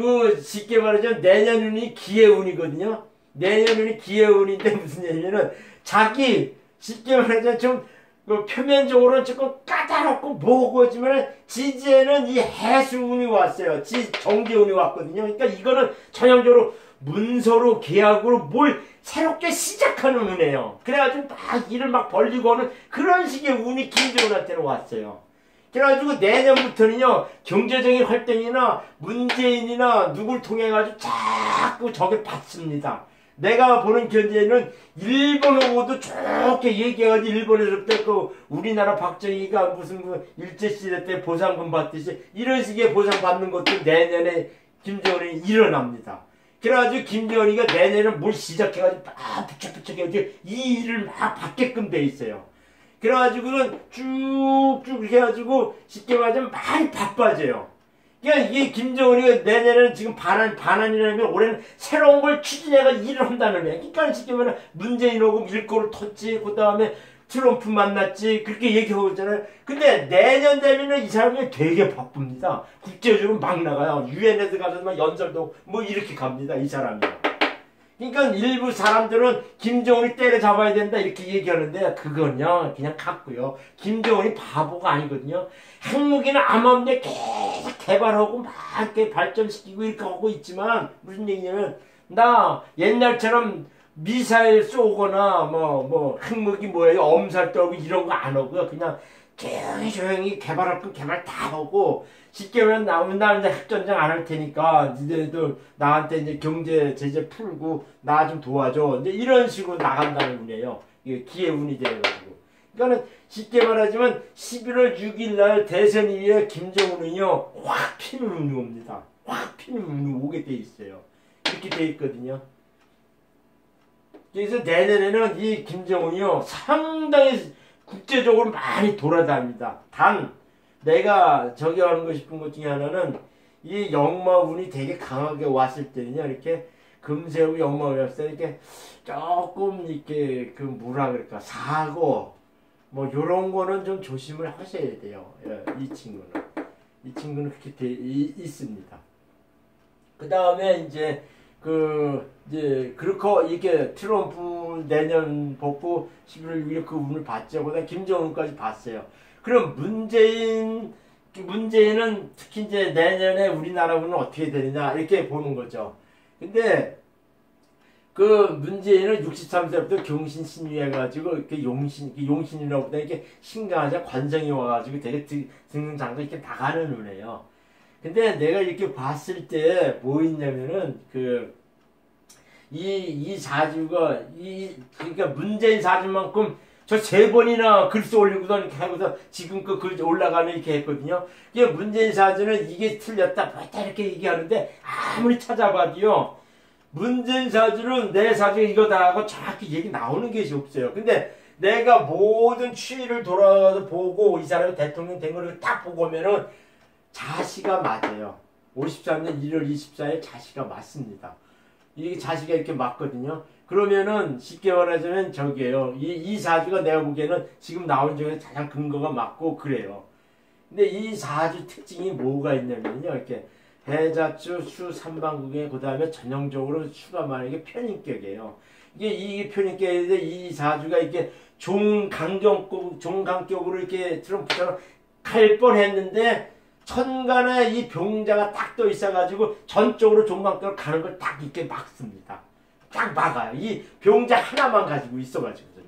그 쉽게 말하자면 내년운이 기해운이거든요. 내년운이 기해운인데 무슨 얘기냐면 자기 쉽게 말하자면 좀 그 표면적으로는 조금 까다롭고 모호지만 지지에는 이 해수운이 왔어요. 지 정제운이 왔거든요. 그러니까 이거는 전형적으로 문서로 계약으로 뭘 새롭게 시작하는 운이에요. 그래가지고 막 일을 막 벌리고 는 그런 식의 운이 김정은한테는 왔어요. 그래가지고 내년부터는요 경제적인 활동이나 문재인이나 누굴 통해 가지고 자꾸 저게 받습니다. 내가 보는 견제는 일본하고도 좋게 얘기해가지고 일본에서부터 그 우리나라 박정희가 무슨 그 일제시대 때 보상금 받듯이 이런 식의 보상 받는 것도 내년에 김정은이 일어납니다. 그래가지고 김정은이가 내년에 뭘 시작해가지고 막 부쩍부쩍 해가지고 이 일을 막 받게끔 돼 있어요. 그래가지고는 쭉쭉 해가지고 쉽게 말하자면 많이 바빠져요. 그러니까 이게 김정은이가 내년에는 지금 반환, 반환이라면 올해는 새로운 걸 추진해가 일을 한다는 거야. 그러니까 쉽게 말하면 문재인하고 일거를 텄지, 그 다음에 트럼프 만났지, 그렇게 얘기하고 있잖아요. 근데 내년 되면은 이 사람이 되게 바쁩니다. 국제적으로 막 나가요. 유엔에서 가서 막 연설도 뭐 이렇게 갑니다. 이 사람이. 그러니까 일부 사람들은 김정은이 때려잡아야 된다 이렇게 얘기하는데 그건요 그냥 같고요. 김정은이 바보가 아니거든요. 핵무기는 암암리에 계속 개발하고 막 발전시키고 이렇게 하고 있지만 무슨 얘기냐면 나 옛날처럼 미사일 쏘거나 뭐뭐 뭐 핵무기 뭐예요 엄살 떨고 이런 거 안 하고요. 그냥 조용히 조용히 개발할 건 개발 다 하고 쉽게 말하면 나오면 나 이제 핵전쟁 안 할 테니까 니네들 나한테 이제 경제 제재 풀고 나 좀 도와줘. 이제 이런 식으로 나간다는 운이에요. 이게 기회 운이 돼가지고. 그러니까는 쉽게 말하지만 11월 6일 날 대선 이후에 김정은은요 확 피는 운이 옵니다. 확 피는 운이 오게 돼 있어요. 이렇게 돼 있거든요. 그래서 내년에는 이 김정은이요 상당히 국제적으로 많이 돌아다닙니다. 단 내가 저기 하고 싶은 것 중에 하나는 이 역마운이 되게 강하게 왔을 때는요 이렇게 금세우 역마운이 왔을 때 이렇게 조금 이렇게 그 뭐라 그럴까 사고 뭐 요런 거는 좀 조심을 하셔야 돼요. 예, 이 친구는. 이 친구는 그렇게 돼, 이, 있습니다. 그 다음에 이제 그 이제 그렇게 이게 트럼프 내년 복부 11월 6일 그 운을 봤죠 그다음 김정은까지 봤어요 그럼 문재인 문재인은 특히 이제 내년에 우리나라군은 어떻게 되느냐 이렇게 보는 거죠. 근데 그 문재인은 63세부터 경신 신유해가지고 이렇게 용신 용신이라고 보다 이렇게 신강하자 관정이 와가지고 되게 등등장도 이렇게 나가는 눈에요. 근데 내가 이렇게 봤을 때 뭐 있냐면은 그 이 이 사주가 이 그러니까 문재인 사주만큼 저 세 번이나 글써 올리고서 이렇게 하고서 지금 그 글 올라가는 이렇게 했거든요. 이게 문재인 사주는 이게 틀렸다, 뭐다 이렇게 얘기하는데 아무리 찾아봐도요. 문재인 사주는 내 사주가 이거다 하고 정확히 얘기 나오는 것이 없어요. 근데 내가 모든 추이를 돌아가서 보고 이 사람이 대통령 된 거를 딱 보고 오면은 자시가 맞아요. 53년 1월 24일 자시가 맞습니다. 이게 자시가 이렇게 맞거든요. 그러면은 쉽게 말하자면 저기에요. 이, 이 사주가 내가 보기에는 지금 나온 중에 가장 근거가 맞고 그래요. 근데 이 사주 특징이 뭐가 있냐면요. 이렇게 해자주 수 삼방국에 그 다음에 전형적으로 수가 게 편인격이에요. 이게 이 편인격인데 이 사주가 이렇게 종강경격, 종강격으로 이렇게 트럼프처럼 갈 뻔했는데 천간에 이 병자가 딱 떠 있어가지고 전적으로 종강격으로 가는 걸 딱 이렇게 막습니다. 딱 막아요. 이 병자 하나만 가지고 있어가지고요.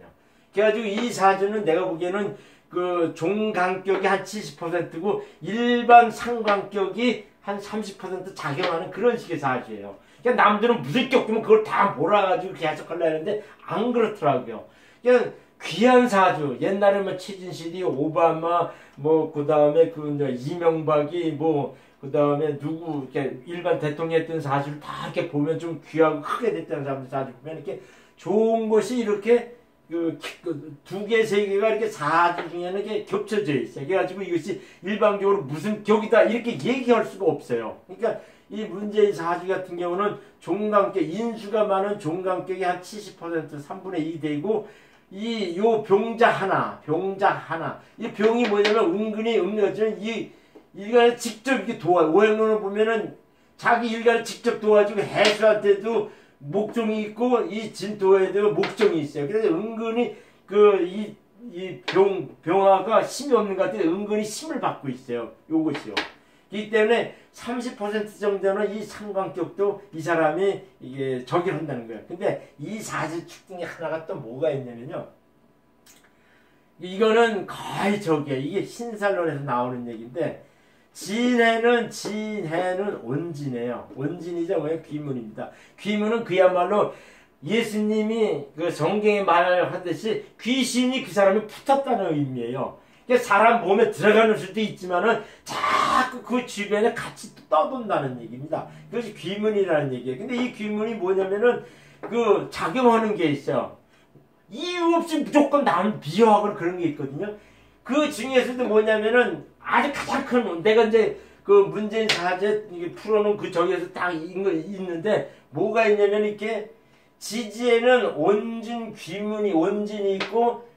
그래가지고 이 사주는 내가 보기에는 그 종강격이 한 70%고 일반 상관격이 한 30% 작용하는 그런 식의 사주예요. 그러니까 남들은 무슨 격이면 그걸 다 몰아가지고 계속 하려 하는데 안 그렇더라고요. 그냥 귀한 사주. 옛날에 뭐 최진실이 오바마 뭐 그 다음에 그 이명박이 뭐 그 다음에 누구 이렇게 일반 대통령 했던 사실을 다 이렇게 보면 좀 귀하고 크게 됐다는 사람들 사실 보면 이렇게 좋은 것이 이렇게 그두 개, 세 개가 이렇게 사주 중에는 이렇게 겹쳐져 있어요. 그래가지고 이것이 일방적으로 무슨 격이다 이렇게 얘기할 수가 없어요. 그러니까 이 문재인 사주 같은 경우는 종강격, 인수가 많은 종강격이 한 70% 3분의 2 되고 이 요 병자 하나, 병자 하나. 이 병이 뭐냐면 은근히 음료는 이 이거 직접 이렇게 도와 오행론을 보면은 자기 일가를 직접 도와주고 해수한테도 목종이 있고 이 진토에도 목종이 있어요. 그래서 은근히 그 이 이 병 병화가 힘이 없는 것 같은데 은근히 힘을 받고 있어요. 요것이요. 이 때문에 30% 정도는 이 상관격도 이 사람이 이게 적용 한다는 거예요. 근데 이 사주축 중에 하나가 또 뭐가 있냐면요. 이거는 거의 저기에 이게 신살론에서 나오는 얘기인데 진해는 진해는 온진이에요. 온진이죠. 왜 귀문입니다. 귀문은 그야말로 예수님이 그 성경에 말하듯이 귀신이 그 사람이 붙었다는 의미예요. 사람 몸에 들어가는 수도 있지만은 자 꾸 그 주변에 같이 떠돈다는 얘기입니다. 그것이 귀문이라는 얘기예요. 근데 이 귀문이 뭐냐면은 그 작용하는 게 있어요. 이유 없이 무조건 남 비호하거나 그런 게 있거든요. 그 중에서도 뭐냐면은 아주 가장 큰 내가 이제 그 문재인 사제 풀어놓은 그 저기에서 딱 있는데 뭐가 있냐면 이렇게 지지에는 온진 귀문이 온진이 있고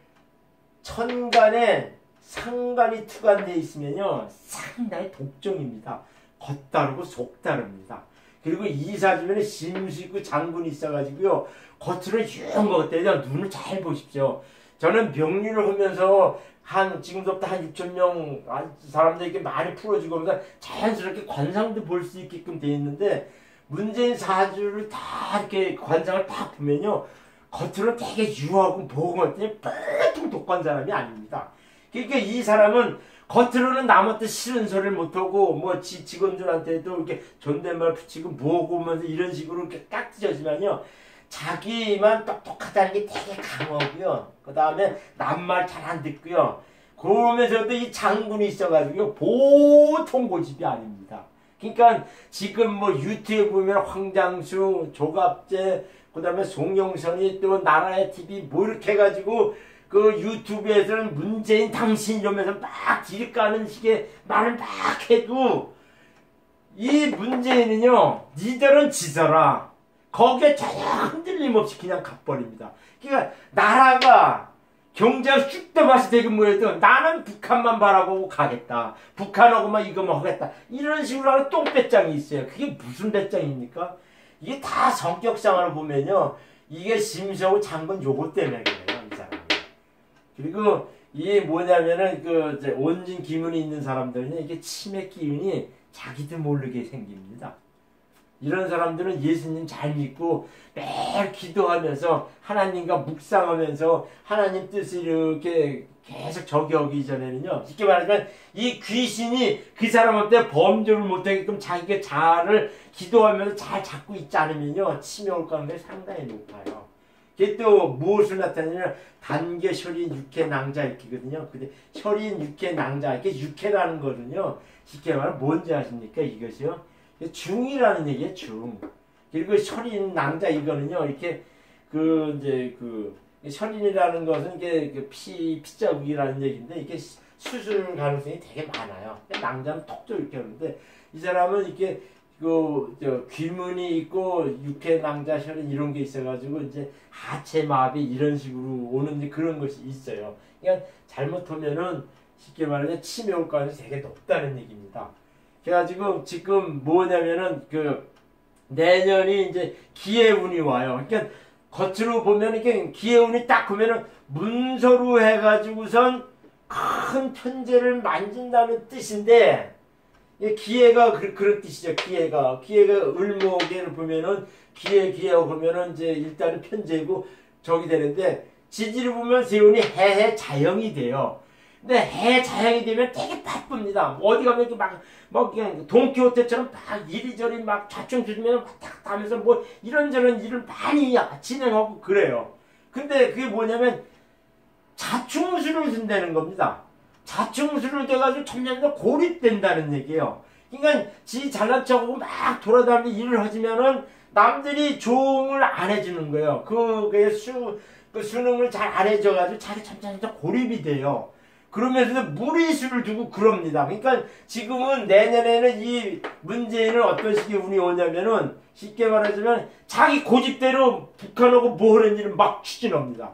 천간에 상관이 투관되어 있으면요 상당히 독종입니다. 겉다르고 속다릅니다. 그리고 이사주면에 심수 있고 장군이 있어가지고요 겉으로 유한 것 같아요. 눈을 잘 보십시오. 저는 명리를 하면서 한 지금부터 한 6천 명 사람들에게 많이 풀어주고 하면서 자연스럽게 관상도 볼 수 있게끔 돼 있는데 문재인 사주를 다 이렇게 관상을 딱 보면요 겉으로 되게 유하고 보고했더니 보통 독한 사람이 아닙니다. 그러니까 이 사람은 겉으로는 남한테 싫은 소리를 못하고 뭐 지, 직원들한테도 이렇게 존댓말 붙이고 뭐고 하면서 이런 식으로 이렇게 깍지져지만요 자기만 똑똑하다는 게 되게 강하고요. 그 다음에 남말 잘 안 듣고요. 그러면서도 이 장군이 있어가지고 보통 고집이 아닙니다. 그러니까 지금 뭐 유튜브 보면 황장수, 조갑재, 그 다음에 송영선이 또 나라의 TV 뭐 이렇게 해가지고 그 유튜브에서는 문재인 당신 이러면서 막 딜까는 식의 말을 막 해도 이 문재인은요 니들은 지져라 거기에 전혀 흔들림 없이 그냥 가버립니다. 그러니까 나라가 경제가 쑥대밭이 되긴 뭐해도 나는 북한만 바라보고 가겠다. 북한하고만 이거만 하겠다. 이런 식으로 하는 똥배짱이 있어요. 그게 무슨 배짱입니까? 이게 다 성격상으로 보면요. 이게 심서우 장군 요거 때문에 그래요. 그리고 이게 뭐냐면은 그 온진 기문이 있는 사람들은 이게 치매 기운이 자기도 모르게 생깁니다. 이런 사람들은 예수님 잘 믿고 매일 기도하면서 하나님과 묵상하면서 하나님 뜻을 이렇게 계속 적용하기 전에는요. 쉽게 말하면 이 귀신이 그 사람한테 범죄를 못하게끔 자기가 자아를 기도하면서 잘 잡고 있지 않으면요. 치매 올 가능성이 상당히 높아요. 이게 또 무엇을 나타내냐면 단계 혈인 육회 낭자 이렇게거든요. 근데 혈인 육회 낭자 이게 육회라는 거는요. 쉽게 말하면 뭔지 아십니까? 이것이요. 중이라는 얘기예요, 중. 그리고 혈인 낭자 이거는요, 이렇게 그 이제 그 혈인이라는 것은 이게 그 피, 피자국이라는 얘기인데 이게 수술 가능성이 되게 많아요. 낭자는 톡도 이렇게 하는데 이 사람은 이렇게 그저 귀문이 있고 육회 낭자 혈인 이런 게 있어가지고 이제 하체 마비 이런 식으로 오는 그런 것이 있어요. 그러니까 잘못하면은 쉽게 말하면 가능성이 되게 높다는 얘기입니다. 그래가지고 지금 뭐냐면은 그 내년이 이제 기해운이 와요. 그러니까 겉으로 보면 이게 기해운이 딱 보면은 문서로 해가지고선 큰 편제를 만진다는 뜻인데 기해가 그, 그런 뜻이죠. 기해가 기해가 을목에를 보면은 기해 기해하고 보면은 이제 일단은 편제고 적이 되는데 지지를 보면 세운이 해해 자영이 돼요. 근데 해 자양이 되면 되게 바쁩니다. 어디 가면 이렇게 막, 뭐, 그냥 동키호테처럼 막 이리저리 막 좌충주면 갔다 하면서 뭐 이런저런 일을 많이 진행하고 그래요. 근데 그게 뭐냐면 자충수를 쓴다는 겁니다. 자충수를 돼가지고 점점 고립된다는 얘기예요. 그러니까 지 잘난 척하고 막 돌아다니면서 일을 하지면은 남들이 조응을 안 해주는 거예요. 그게 수, 그 수능을 잘 안 해줘가지고 자기 점점 고립이 돼요. 그러면서 무리수를 두고 그럽니다. 그러니까 지금은 내년에는 이 문재인은 어떤 식의 운이 오냐면은 쉽게 말하자면 자기 고집대로 북한하고 뭐 하는지를 막 추진합니다.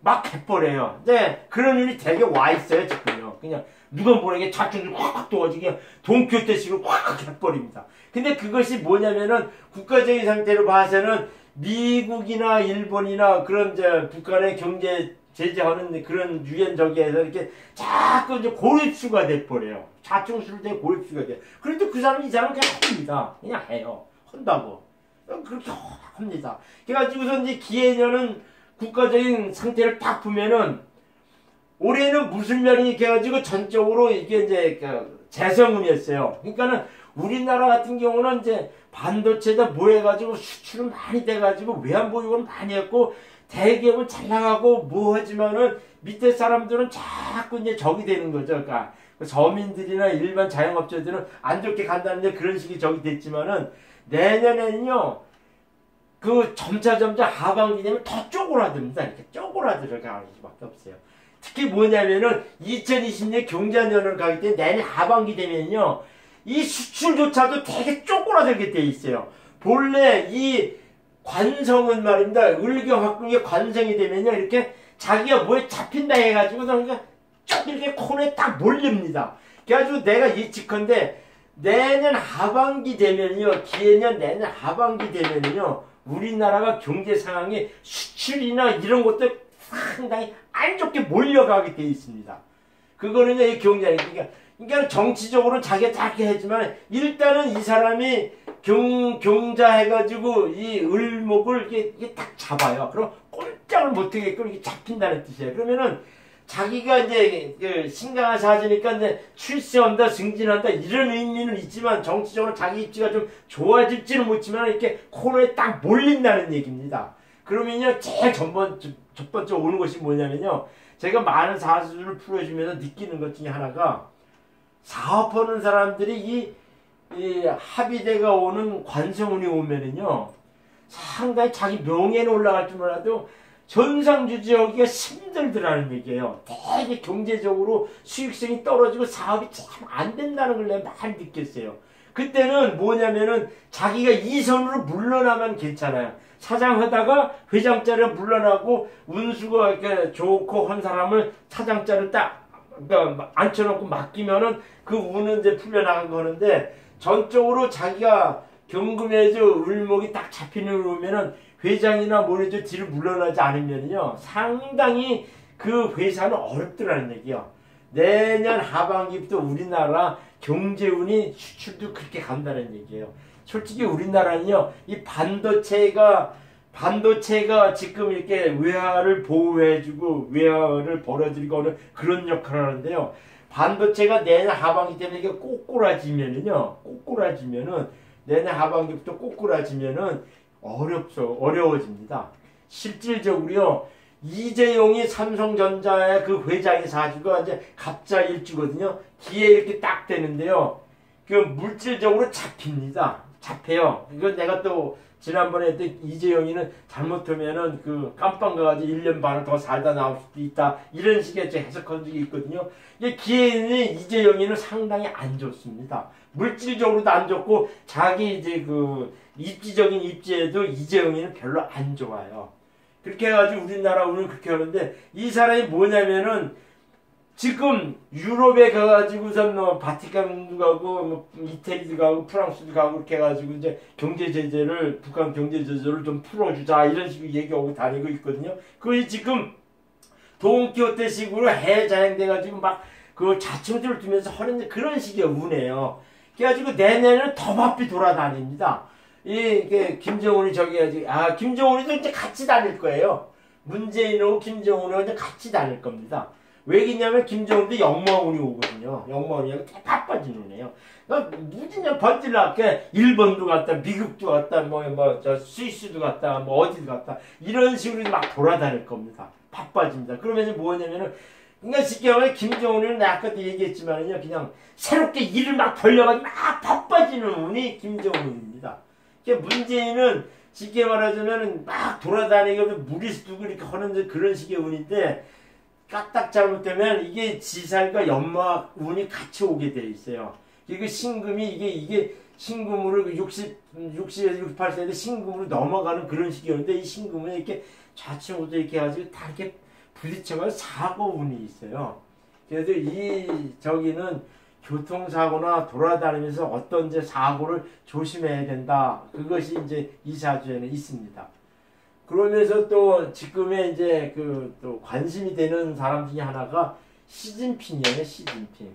막 해버려요. 네, 그런 일이 되게 와 있어요, 지금 요. 그냥 누가 모르게 좌측으로 확 도와지게 동교태식으로 확 해버립니다. 근데 그것이 뭐냐면은 국가적인 상태로 봐서는 미국이나 일본이나 그런 이제 북한의 경제 제재하는 그런 유엔 저기에서 이렇게 자꾸 이제 고립수가 돼버려요. 좌충수를 대 고립수가 돼. 그래도 그 사람이 이 사람은 그냥 합니다. 그냥 해요. 한다고. 그렇게 합니다. 그래가지고서 이제 기해년은 국가적인 상태를 딱 보면은 올해는 무슨 면이 돼가지고 전적으로 이게 이제 그 재성운이었어요. 그러니까는 우리나라 같은 경우는 이제 반도체에다 뭐 해가지고 수출은 많이 돼가지고 외환보유고는 많이 했고 대기업은 잘 나가고 뭐 하지만은 밑에 사람들은 자꾸 이제 적이 되는 거죠. 그러니까 서민들이나 일반 자영업자들은 안 좋게 간다는데 그런 식이 적이 됐지만은 내년에는요. 그 점차 점차 하반기 되면 더 쪼그라듭니다. 이렇게 쪼그라들어가는 수밖에 없어요. 특히 뭐냐면은 2020년 경제년을 가기 때문에 내년 하반기 되면요. 이 수출조차도 되게 쪼그라들게 돼 있어요. 본래 이 관성은 말입니다. 을경학궁의 관성이 되면요. 이렇게 자기가 뭐에 잡힌다 해가지고 그러니까 쭉 이렇게 코너에 딱 몰립니다. 그래가지고 내가 예측컨대 내년 하반기 되면요. 기해년 내년 하반기 되면요. 우리나라가 경제 상황이 수출이나 이런 것들 상당히 안 좋게 몰려가게 돼 있습니다. 그거는요. 이 경제 그러니까 그러니까 정치적으로는 자기가 작게 했지만 일단은 이 사람이 경, 경자해가지고 이 을목을 이렇게, 이렇게 딱 잡아요. 그럼 꼼짝을 못하게끔 이렇게 잡힌다는 뜻이에요. 그러면은 자기가 이제 그 신강을 사지니까 이제 출세한다, 승진한다 이런 의미는 있지만 정치적으로 자기 입지가 좀 좋아질지는 못지만 이렇게 코너에 딱 몰린다는 얘기입니다. 그러면요 제일 전번 첫 번째 오는 것이 뭐냐면요 제가 많은 사수를 풀어주면서 느끼는 것 중에 하나가 사업하는 사람들이 이, 이 합의대가 오는 관성운이 오면은요 상당히 자기 명예는 올라갈 줄 몰라도 전상주지하기가 힘들더라는 얘기예요. 되게 경제적으로 수익성이 떨어지고 사업이 참 안 된다는 걸 내가 많이 느꼈어요. 그때는 뭐냐면은 자기가 이선으로 물러나면 괜찮아요. 사장하다가 회장자를 물러나고 운수가 좋고 한 사람을 사장자를 딱 그러니까 앉혀놓고 맡기면은 그 우는 이제 풀려나간 거는데 전적으로 자기가 경금에서 을목이 딱 잡히는 거면은 회장이나 뭐래도 뒤를 물러나지 않으면요 상당히 그 회사는 어렵더라는 얘기요. 내년 하반기부터 우리나라 경제운이 수출도 그렇게 간다는 얘기예요. 솔직히 우리나라는요 이 반도체가 반도체가 지금 이렇게 외화를 보호해주고 외화를 벌어들이고 하는 그런 역할을 하는데요. 반도체가 내년 하반기 때문에 이게 꼬꾸라지면은요, 꼬꾸라지면은 내년 하반기부터 꼬꾸라지면은 어렵죠. 어려워집니다. 실질적으로요. 이재용이 삼성전자의 그 회장이 사주가 이제 갑자 일주거든요. 기에 이렇게 딱 되는데요. 그 물질적으로 잡힙니다. 잡혀요. 이건 내가 또 지난번에 또 이재용이는 잘못하면은 그 깜빵 가가지고 1년 반을 더 살다 나올 수도 있다. 이런 식의 해석한 적이 있거든요. 이게 기회는 이재용이는 상당히 안 좋습니다. 물질적으로도 안 좋고 자기 이제 그 입지적인 입지에도 이재용이는 별로 안 좋아요. 그렇게 해가지고 우리나라 오늘 그렇게 하는데 이 사람이 뭐냐면은 지금 유럽에 가가지고선 뭐 바티칸도 가고 뭐 이태리도 가고 프랑스도 가고 그렇게 해가지고 이제 경제 제재를 북한 경제 제재를 좀 풀어주자 이런 식으로 얘기하고 다니고 있거든요. 그게 지금 동키호테식으로 해자행돼가지고 막 그 자충들을 두면서 하는 그런 식의 운이에요. 그래가지고 내년에는 더 바삐 돌아다닙니다. 이, 김정은이 저기 해야지. 아, 김정은이도 이제 같이 다닐 거예요. 문재인하고 김정은하고 이제 같이 다닐 겁니다. 왜 그러냐면 김정은도 영마운이 오거든요. 영마운이 바빠진 운이에요. 그러니까 무진장 번질나게 일본도 갔다, 미국도 갔다, 뭐, 뭐, 저 스위스도 갔다, 뭐, 어디도 갔다. 이런 식으로 막 돌아다닐 겁니다. 바빠집니다. 그러면 이제 뭐냐면은, 그러니까 쉽게 말하면 김정은은 아까도 얘기했지만은요, 그냥 새롭게 일을 막 벌려가지고 막 바빠지는 운이 김정은입니다. 문재인은 쉽게 말하자면 막 돌아다니고 무리수 두고 이렇게 하는 그런 식의 운인데 까딱 잘못되면 이게 지살과 연막 운이 같이 오게 돼 있어요. 이게 신금이 이게 이게 신금으로 60 60에서 68세인데 신금으로 넘어가는 그런 식이었는데 이 신금은 이렇게 좌측으로 이렇게 해가지고 다 이렇게 부딪혀가 사고 운이 있어요. 그래서 이 저기는 교통사고나 돌아다니면서 어떤 이제 사고를 조심해야 된다. 그것이 이제 이 사주에는 있습니다. 그러면서 또 지금의 이제 그 또 관심이 되는 사람 중에 하나가 시진핑이에요. 시진핑.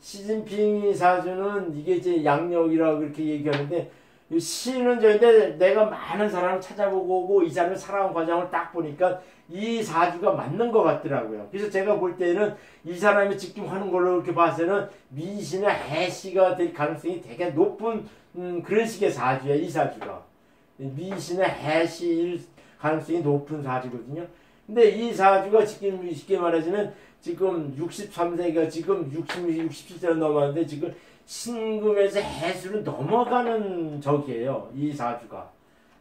시진핑 사주는 이게 이제 양력이라고 그렇게 얘기하는데 시는 저인데 내가 많은 사람을 찾아보고 오고 이 사람의 살아온 과정을 딱 보니까 이 사주가 맞는 것 같더라고요. 그래서 제가 볼 때는 이 사람이 지금 하는 걸로 이렇게 봐서는 민신의 해시가 될 가능성이 되게 높은 음, 그런 식의 사주야 이 사주가 민신의 해시일 가능성이 높은 사주거든요. 근데 이 사주가 지금 쉽게 말하자면 지금 63세가 지금 60, 67세로 넘었는데 지금 신금에서 해수를 넘어가는 적이에요. 이 사주가.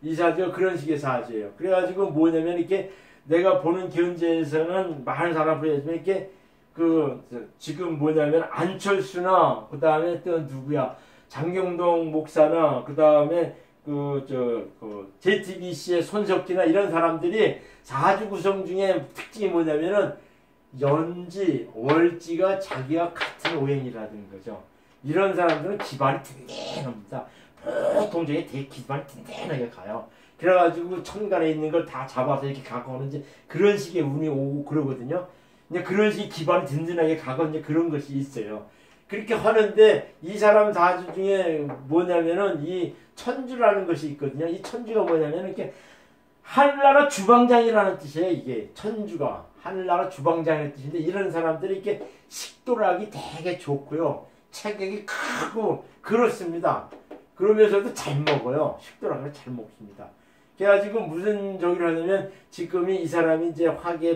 이 사주가 그런 식의 사주예요. 그래가지고 뭐냐면 이렇게 내가 보는 견제에서는 많은 사람들이 이렇게 그 지금 뭐냐면 안철수나 그 다음에 또 누구야 장경동 목사나 그 다음에 그 저그 JTBC의 손석기나 이런 사람들이 사주 구성 중에 특징이 뭐냐면은 연지 월지가 자기와 같은 오행이라는 거죠. 이런 사람들은 기반이 든든합니다. 보통 중에 되게 기반이 든든하게 가요. 그래가지고 천간에 있는 걸 다 잡아서 이렇게 갖고 오는 이 그런 식의 운이 오고 그러거든요. 이제 그런 식의 기반이 든든하게 가고 이제 그런 것이 있어요. 그렇게 하는데 이 사람 사주 중에 뭐냐면은 이 천주라는 것이 있거든요. 이 천주가 뭐냐면 이렇게 하늘나라 주방장이라는 뜻이에요. 이게 천주가 하늘나라 주방장의 뜻인데 이런 사람들이 이렇게 식도락이 되게 좋고요. 체격이 크고 그렇습니다. 그러면서도 잘 먹어요. 식도락을 잘 먹습니다. 그래가지고 무슨 저기를 하냐면 지금이 이 사람이 이제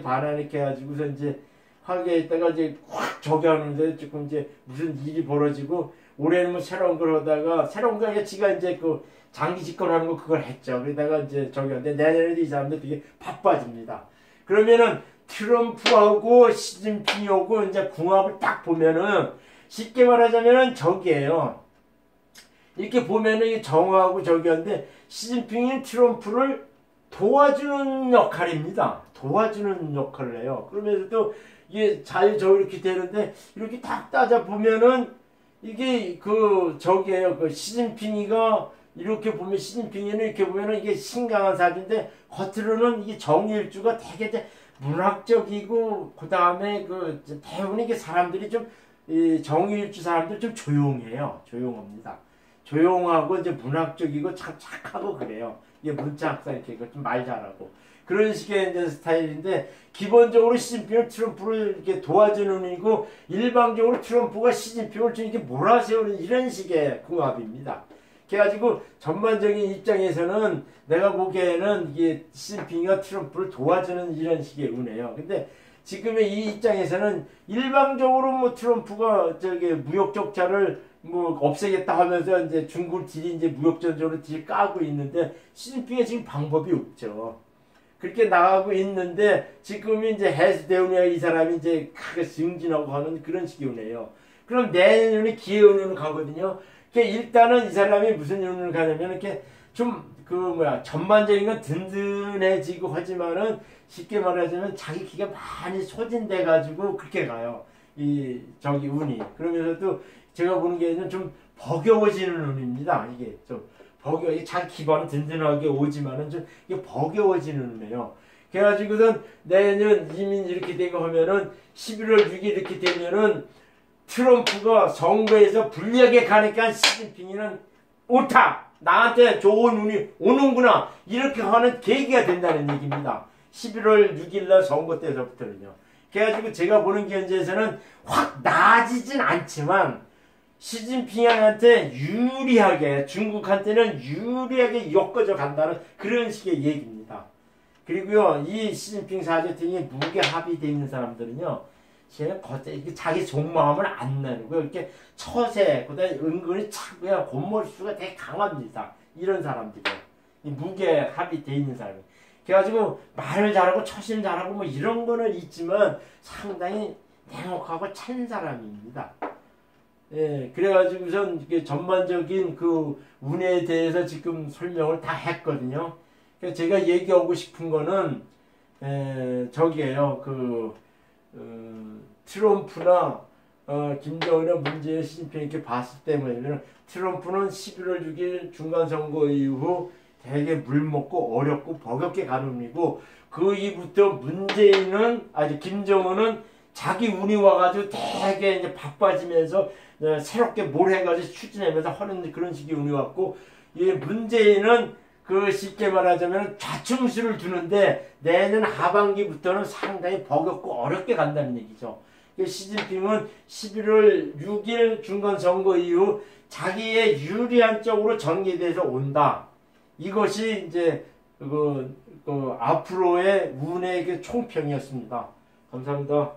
반환 이렇게 해가지고서 이제 화계에다가 이제 확 저기 하는데 지금 이제 무슨 일이 벌어지고 올해는 뭐 새로운 걸 하다가 새로운 거 지가 이제 그 장기 집권하는 거 그걸 했죠. 그러다가 이제 저기 하는데 내년에도 이 사람들 되게 바빠집니다. 그러면은 트럼프하고 시진핑이 오고 이제 궁합을 딱 보면은 쉽게 말하자면은 저기에요. 이렇게 보면은 이 정하고 저기인데 시진핑이 트럼프를 도와주는 역할입니다. 도와주는 역할을 해요. 그러면서도 이게 잘저 이렇게 되는데 이렇게 딱 따져 보면은 이게 그 저기에요. 그 시진핑이가 이렇게 보면 시진핑이는 이렇게 보면은 이게 신강한 사주인데 겉으로는 이게 정일주가 되게 문학적이고 그 다음에 그 대부분 이게 사람들이 좀 정일주 사람들 좀 조용해요. 조용합니다. 조용하고 이제 문학적이고 참 착하고 그래요. 이게 문자 학상 이렇게 좀 말 잘하고 그런 식의 이제 스타일인데 기본적으로 시진핑을 트럼프를 이렇게 도와주는 이고 일방적으로 트럼프가 시진핑을 좀 이렇게 몰아세우는 이런 식의 궁합입니다. 그래가지고 전반적인 입장에서는 내가 보기에는 이게 시진핑이가 트럼프를 도와주는 이런 식의 은혜요. 근데 지금의 이 입장에서는 일방적으로 뭐 트럼프가 저기 무역 적자를 뭐 없애겠다 하면서 이제 중국 딜이 이제 무역전적으로 딜 까고 있는데 시진핑이 지금 방법이 없죠. 그렇게 나가고 있는데 지금 이제 해스 대운이야 이 사람이 이제 크게 승진하고 하는 그런 식의 운이에요. 그럼 내년에 기회운으로 가거든요. 그러니까 일단은 이 사람이 무슨 운을 가냐면 이렇게 좀 그 뭐야 전반적인 건 든든해지고 하지만은 쉽게 말하자면 자기 기가 많이 소진돼 가지고 그렇게 가요. 이 저기 운이 그러면서도 제가 보는 게는 좀 버겨워지는 운입니다. 이게 좀 버겨 자기 기반은 든든하게 오지만은 좀 이게 버겨워지는 운이에요. 그래가지고선 내년 이민 이렇게 되고 하면은 11월 6일 이렇게 되면은 트럼프가 선거에서 불리하게 가니까 시진핑이는 옳다. 나한테 좋은 운이 오는구나. 이렇게 하는 계기가 된다는 얘기입니다. 11월 6일날 선거 때서부터는요. 그래가지고 제가 보는 견제에서는 확 나아지진 않지만 시진핑한테 유리하게 중국한테는 유리하게 엮어져 간다는 그런 식의 얘기입니다. 그리고요 이 시진핑 사제팀이 무게 합의되어 있는 사람들은요 쟤는 겉에 자기 속마음을 안 내고 이렇게 처세 그다음에 은근히 차고야 곤몰수가 되게 강합니다. 이런 사람들이 무게 합의되어 있는 사람이 그래가지고 말을 잘하고 처신 잘하고 뭐 이런 거는 있지만 상당히 냉혹하고 찬 사람입니다. 예, 그래가지고선 이게 전반적인 그 운에 대해서 지금 설명을 다 했거든요. 그래서 제가 얘기하고 싶은 거는 에, 저기에요. 그 어, 트럼프나 어, 김정은이나 문재인, 시진핑 이렇게 봤을 때문에 트럼프는 11월 6일 중간선거 이후 되게 물먹고 어렵고 버겁게 가는 이고 그 이후부터 문재인은 아주 김정은은 자기 운이 와가지고 되게 이제 바빠지면서 어, 새롭게 뭘 해가지고 추진하면서 하는 그런 식의 운이 왔고 이 문재인은 그 쉽게 말하자면 좌충수를 두는데 내년 하반기부터는 상당히 버겁고 어렵게 간다는 얘기죠. 시진핑은 11월 6일 중간선거 이후 자기의 유리한 쪽으로 전개돼서 온다. 이것이 이제 그, 그 앞으로의 운의 그 총평이었습니다. 감사합니다.